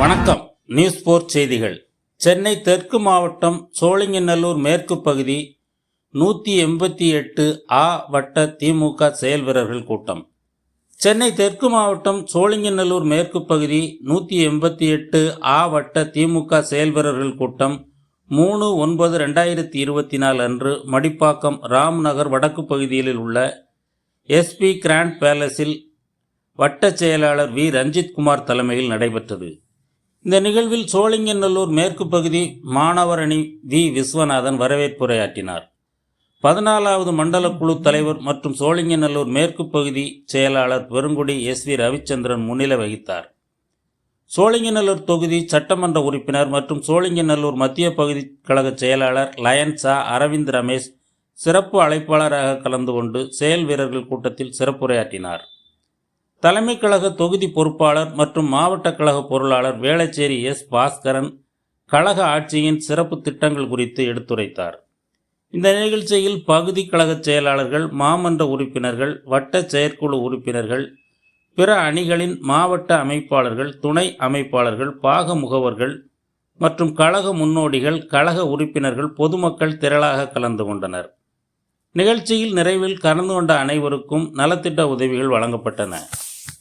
வணக்கம். நியூஸ் போர் செய்திகள். சென்னை தெற்கு மாவட்டம் சோழிங்கநல்லூர் மேற்கு பகுதி நூற்றி எண்பத்தி எட்டு ஆ வட்ட திமுக செயல் வீரர்கள் கூட்டம். சென்னை தெற்கு மாவட்டம் சோழிங்கநல்லூர் மேற்கு பகுதி நூற்றி எண்பத்தி எட்டு ஆ வட்ட திமுக செயல் வீரர்கள் கூட்டம் மூணு ஒன்பது ரெண்டாயிரத்தி இருபத்தி நாலு அன்று மடிப்பாக்கம் ராம்நகர் வடக்கு பகுதியில் உள்ள எஸ்பி கிராண்ட் பேலஸில் வட்ட செயலாளர் வி. ரஞ்சித் குமார் தலைமையில் நடைபெற்றது. இந்த நிகழ்வில் சோழிங்கநல்லூர் மேற்கு பகுதி மாணவர் அணி வி. விஸ்வநாதன் வரவேற்புரையாற்றினார். பதினாலாவது மண்டல குழு தலைவர் மற்றும் சோழிங்கநல்லூர் மேற்கு பகுதி செயலாளர் பெருங்குடி எஸ். வி. ரவிச்சந்திரன் முன்னிலை வகித்தார். சோழிங்கநல்லூர் தொகுதி சட்டமன்ற உறுப்பினர் மற்றும் சோழிங்கநல்லூர் மத்திய பகுதி கழக செயலாளர் லயன் சா. அரவிந்த் ரமேஷ் சிறப்பு அழைப்பாளராக கலந்து கொண்டு செயல் வீரர்கள் கூட்டத்தில் சிறப்புரையாற்றினார். தலைமை கழக தொகுதி பொறுப்பாளர் மற்றும் மாவட்ட கழக பொருளாளர் வேளச்சேரி எஸ். பாஸ்கரன் கழக ஆட்சியின் சிறப்பு திட்டங்கள் குறித்து எடுத்துரைத்தார். இந்த நிகழ்ச்சியில் பகுதி கழக செயலாளர்கள் மாமன்ற உறுப்பினர்கள் வட்ட செயற்குழு உறுப்பினர்கள் பிற அணிகளின் மாவட்ட அமைப்பாளர்கள் துணை அமைப்பாளர்கள் பாக முகவர்கள் மற்றும் கழக முன்னோடிகள் கழக உறுப்பினர்கள் பொதுமக்கள் திரளாக கலந்து கொண்டனர். நிகழ்ச்சியில் நிறைவில் கலந்து கொண்ட அனைவருக்கும் நலத்திட்ட உதவிகள் வழங்கப்பட்டன.